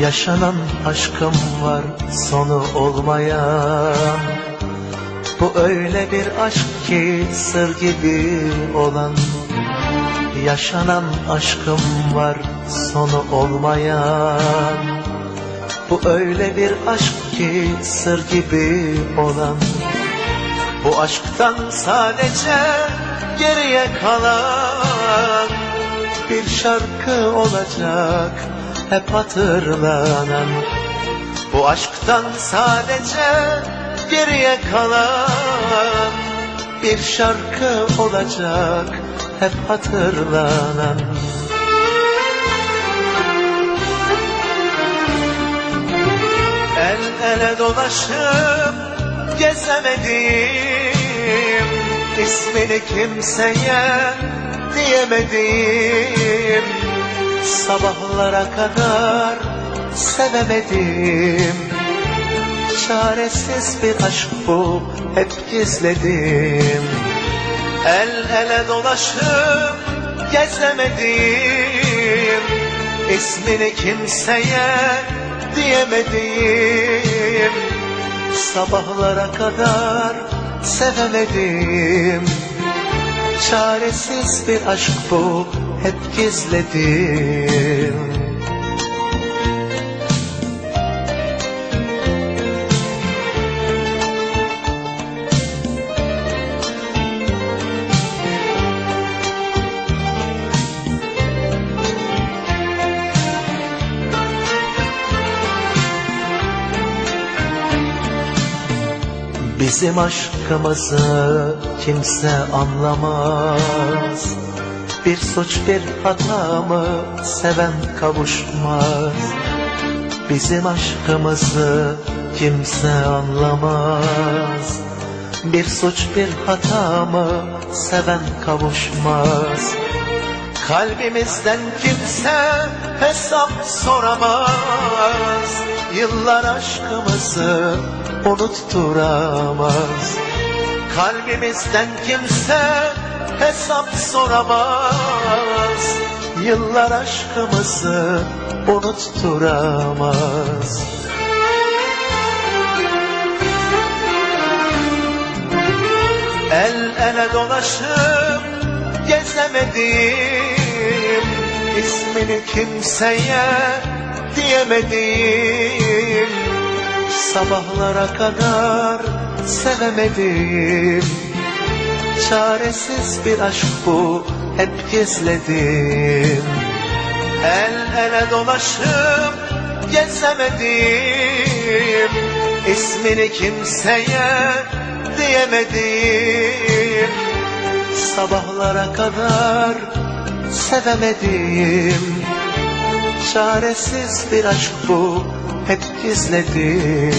Yaşanan aşkım var sonu olmayan. Bu öyle bir aşk ki sır gibi olan. Yaşanan aşkım var sonu olmayan. Bu öyle bir aşk ki sır gibi olan. Bu aşktan sadece geriye kalan Bir şarkı olacak hep hatırlanan. Bu aşktan sadece geriye kalan Bir şarkı olacak hep hatırlanan. El ele dolaşıp gezemedim ismini kimseye diyemedim Sabahlara kadar sevemedim. Çaresiz bir aşk bu hep gizledim. El ele dolaşıp gezemedim. İsmini kimseye diyemedim. Sabahlara kadar sevemedim Çaresiz bir aşk bu. Hep gizledim Bizim aşkımızı kimse anlamaz. Bir suç bir hata mı seven kavuşmaz. Bizim aşkımızı kimse anlamaz. Bir suç bir hata mı seven kavuşmaz. Kalbimizden kimse hesap soramaz Yıllar aşkımızı unutturamaz. Kalbimizden kimse hesap soramaz. Yıllar aşkımızı unutturamaz. El ele dolaşıp gezemedim İsmini kimseye diyemedim. Sabahlara kadar sevemedim. Çaresiz bir aşk bu hep gizledim. El ele dolaşıp gezemedim. İsmini kimseye diyemedim. Sabahlara kadar sevemedim Çaresiz bir aşk bu. Hep gizledim